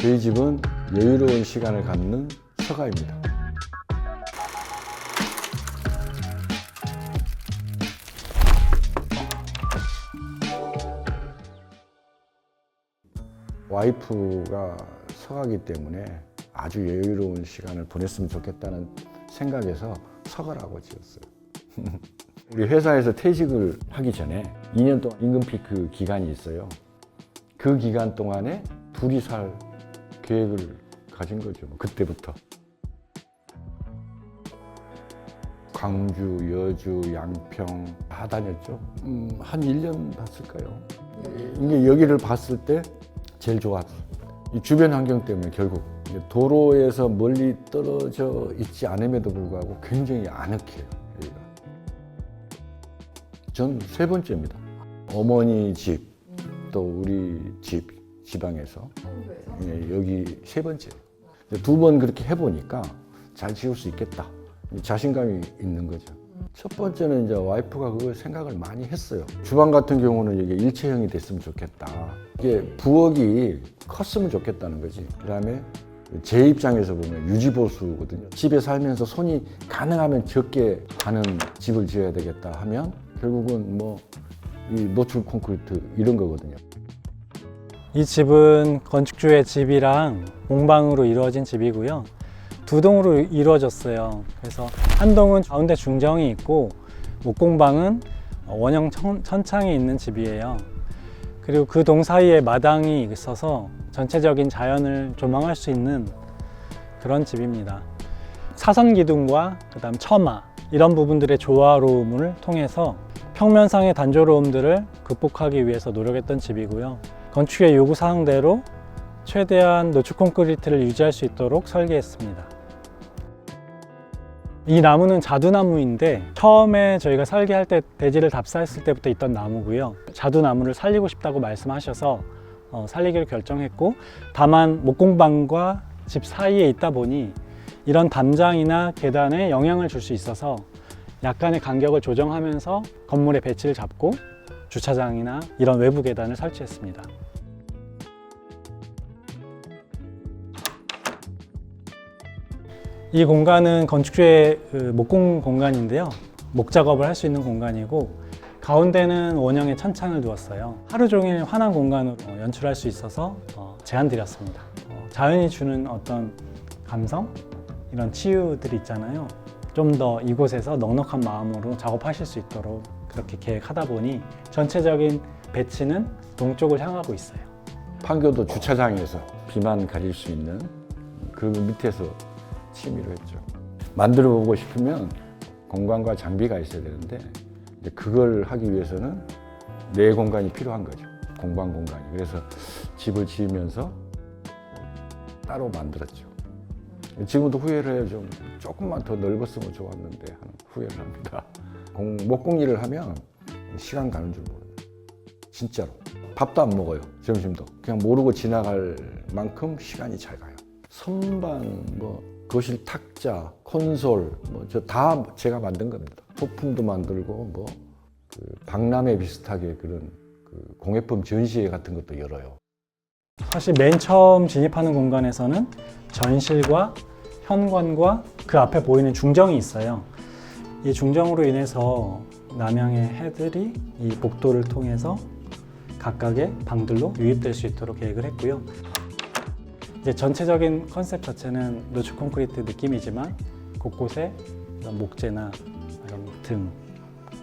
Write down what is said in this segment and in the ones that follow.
저희 집은 여유로운 시간을 갖는 서가입니다. 와이프가 서가기 때문에 아주 여유로운 시간을 보냈으면 좋겠다는 생각에서 서가라고 지었어요. 우리 회사에서 퇴직을 하기 전에 2년 동안 임금 피크 기간이 있어요. 그 기간 동안에 둘이 살 계획을 가진 거죠. 그때부터. 광주, 여주, 양평 다 다녔죠. 음, 한 1년 봤을까요? 이게 여기를 봤을 때 제일 좋았어. 이 주변 환경 때문에 결국 도로에서 멀리 떨어져 있지 않음에도 불구하고 굉장히 아늑해요. 여기가. 전 세 번째입니다. 어머니 집, 또 우리 집, 지방에서 예, 여기 세 번째. 두 번 그렇게 해보니까 잘 지을 수 있겠다. 자신감이 있는 거죠. 첫 번째는 이제 와이프가 그걸 생각을 많이 했어요. 주방 같은 경우는 이게 일체형이 됐으면 좋겠다. 이게 부엌이 컸으면 좋겠다는 거지. 그 다음에 제 입장에서 보면 유지보수거든요. 집에 살면서 손이 가능하면 적게 가는 집을 지어야 되겠다 하면 결국은 뭐이 노출 콘크리트 이런 거거든요. 이 집은 건축주의 집이랑 공방으로 이루어진 집이고요. 두 동으로 이루어졌어요. 그래서 한 동은 가운데 중정이 있고 목공방은 원형 천- 천창이 있는 집이에요. 그리고 그 동 사이에 마당이 있어서 전체적인 자연을 조망할 수 있는 그런 집입니다. 사선 기둥과 그다음 처마 이런 부분들의 조화로움을 통해서 평면상의 단조로움들을 극복하기 위해서 노력했던 집이고요. 건축의 요구 사항대로 최대한 노출 콘크리트를 유지할 수 있도록 설계했습니다. 이 나무는 자두나무인데 처음에 저희가 설계할 때 대지를 답사했을 때부터 있던 나무고요. 자두나무를 살리고 싶다고 말씀하셔서 어, 살리기로 결정했고 다만 목공방과 집 사이에 있다 보니 이런 담장이나 계단에 영향을 줄 수 있어서 약간의 간격을 조정하면서 건물의 배치를 잡고 주차장이나 이런 외부 계단을 설치했습니다. 이 공간은 건축주의 그 목공 공간인데요. 목 작업을 할 수 있는 공간이고 가운데는 원형의 천창을 두었어요. 하루 종일 환한 공간으로 어, 연출할 수 있어서 어, 제안 드렸습니다. 어, 자연이 주는 어떤 감성 이런 치유들이 있잖아요. 좀 더 이곳에서 넉넉한 마음으로 작업하실 수 있도록 그렇게 계획하다 보니 전체적인 배치는 동쪽을 향하고 있어요. 판교도 주차장에서 비만 가릴 수 있는 그 밑에서 취미로 했죠. 만들어 보고 싶으면 공간과 장비가 있어야 되는데 그걸 하기 위해서는 내 공간이 필요한 거죠. 공방 공간이. 그래서 집을 지으면서 따로 만들었죠. 지금도 후회를 해요. 좀 조금만 더 넓었으면 좋았는데 하는 후회를 합니다. 공, 목공일을 하면 시간 가는 줄 모르요 진짜로. 밥도 안 먹어요. 점심도. 그냥 모르고 지나갈 만큼 시간이 잘 가요. 선반, 뭐, 거실 탁자, 콘솔, 뭐, 저 다 제가 만든 겁니다. 소품도 만들고, 뭐, 그 박람회 비슷하게 그런 그 공예품 전시회 같은 것도 열어요. 사실 맨 처음 진입하는 공간에서는 전실과 현관과 그 앞에 보이는 중정이 있어요. 이 중정으로 인해서 남향의 해들이 이 복도를 통해서 각각의 방들로 유입될 수 있도록 계획을 했고요. 이제 전체적인 컨셉 자체는 노출 콘크리트 느낌이지만 곳곳에 목재나 이런 등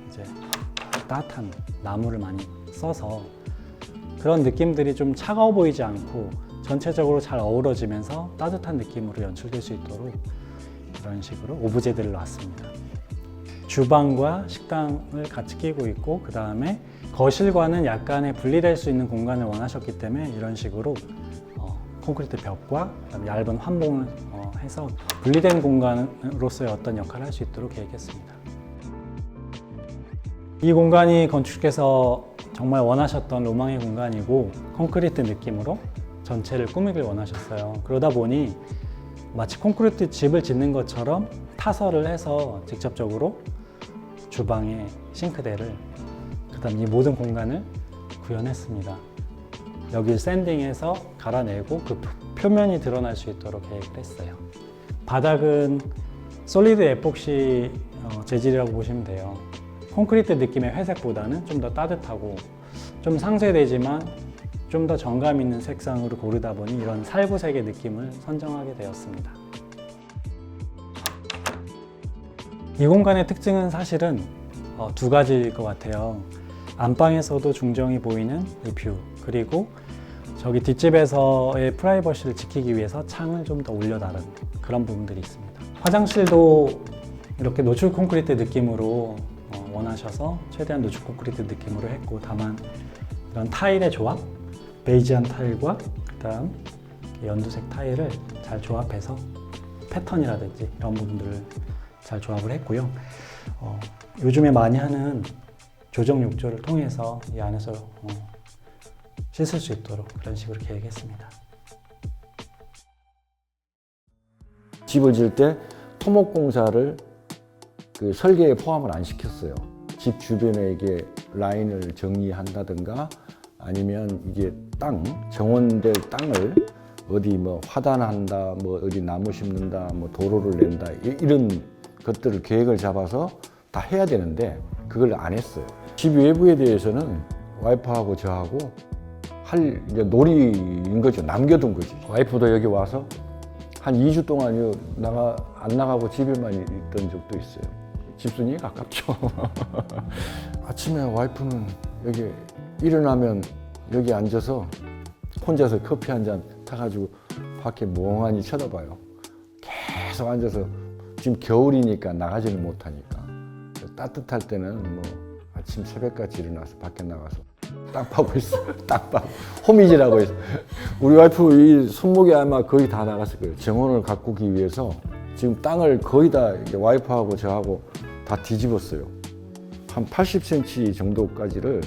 이제 따뜻한 나무를 많이 써서 그런 느낌들이 좀 차가워 보이지 않고 전체적으로 잘 어우러지면서 따뜻한 느낌으로 연출될 수 있도록 이런 식으로 오브제들을 놨습니다. 주방과 식당을 같이 끼고 있고 그 다음에 거실과는 약간의 분리될 수 있는 공간을 원하셨기 때문에 이런 식으로 어, 콘크리트 벽과 얇은 환봉을 어, 해서 분리된 공간으로서의 어떤 역할을 할 수 있도록 계획했습니다. 이 공간이 건축께서 정말 원하셨던 로망의 공간이고 콘크리트 느낌으로 전체를 꾸미길 원하셨어요. 그러다 보니 마치 콘크리트 집을 짓는 것처럼 타설을 해서 직접적으로 주방에 싱크대를 그다음 이 모든 공간을 구현했습니다. 여기 샌딩해서 갈아내고 그 표면이 드러날 수 있도록 계획을 했어요. 바닥은 솔리드 에폭시 어, 재질이라고 보시면 돼요. 콘크리트 느낌의 회색보다는 좀 더 따뜻하고 좀 상쇄되지만 좀 더 정감 있는 색상으로 고르다 보니 이런 살구색의 느낌을 선정하게 되었습니다. 이 공간의 특징은 사실은 어, 두 가지일 것 같아요. 안방에서도 중정이 보이는 이 뷰, 그리고 저기 뒷집에서의 프라이버시를 지키기 위해서 창을 좀 더 올려다른 그런 부분들이 있습니다. 화장실도 이렇게 노출 콘크리트 느낌으로 어, 원하셔서 최대한 노출 콘크리트 느낌으로 했고 다만 이런 타일의 조합, 베이지한 타일과 그다음 연두색 타일을 잘 조합해서 패턴이라든지 이런 부분들을 잘 조합을 했고요. 어, 요즘에 많이 하는 조정 욕조를 통해서 이 안에서 어, 씻을 수 있도록 그런 식으로 계획했습니다. 집을 지을 때 토목 공사를 그 설계에 포함을 안 시켰어요. 집 주변에 이게 라인을 정리한다든가 아니면 이게 땅 정원될 땅을 어디 뭐 화단한다, 뭐 어디 나무 심는다, 뭐 도로를 낸다 이- 이런 것들을 계획을 잡아서 다 해야 되는데 그걸 안 했어요. 집 외부에 대해서는 와이프하고 저하고 할 이제 놀이인 거죠. 남겨둔 거지. 와이프도 여기 와서 한 2주 동안 요 나가 안 나가고 집에만 있던 적도 있어요. 집순이에 가깝죠. 아침에 와이프는 여기 일어나면 여기 앉아서 혼자서 커피 한 잔 타가지고 밖에 멍하니 쳐다봐요. 계속 앉아서 지금 겨울이니까 나가지를 못하니까 따뜻할 때는 뭐 아침 새벽까지 일어나서 밖에 나가서 땅 파고 있어요. 땅 파고 호미질하고 있어요. 우리 와이프 이 손목이 아마 거의 다 나갔을 거예요. 정원을 가꾸기 위해서 지금 땅을 거의 다 와이프하고 저하고 다 뒤집었어요. 한 80cm 정도까지를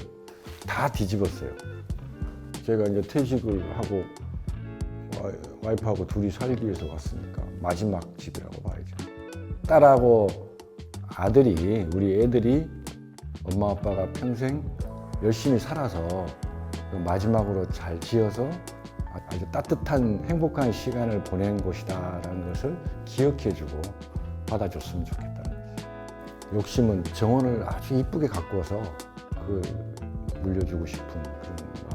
다 뒤집었어요. 제가 이제 퇴직을 하고 와- 와이프하고 둘이 살기 위해서 왔으니까 마지막 집이라고 봐야죠. 딸하고 아들이 우리 애들이 엄마 아빠가 평생 열심히 살아서 그 마지막으로 잘 지어서 아주 따뜻한 행복한 시간을 보낸 곳이다라는 것을 기억해주고 받아줬으면 좋겠다는 거죠. 욕심은 정원을 아주 이쁘게 가꾸어서 그 물려주고 싶은 그런